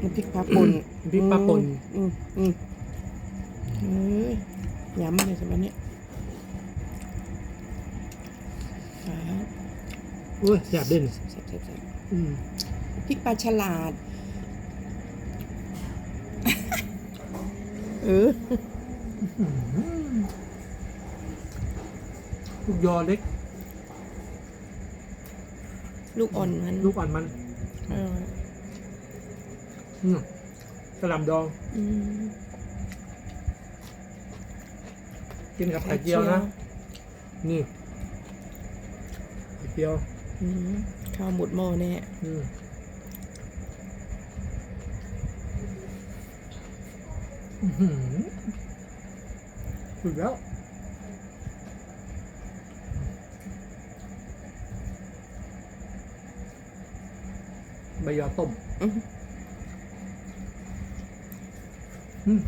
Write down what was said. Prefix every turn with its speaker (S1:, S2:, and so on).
S1: น้ำพริกปลาป่น
S2: น้ำพริกปลาป่น
S1: อืมอืมเอ้ยยำเลยใช่ไหมเนี่ยครับ
S2: โอ้ยแสบเด่น
S1: แซ่บแซ่บแซ่บ
S2: อืม
S1: พริกปลาฉลาด เออ
S2: ลูกยอเล็ก
S1: ลูกอ่อนมัน
S2: ลูกอ่อนมัน
S1: เออ
S2: อืมกระหล่ำดอง
S1: อืม
S2: กินกับไข่เจียวนะ นี่ไข่เจียว
S1: อืมข้าวหมดหม้อแน่
S2: อืมอื้อหือสุดแล้ว ใบยอต้ม
S1: อืม
S2: อื ม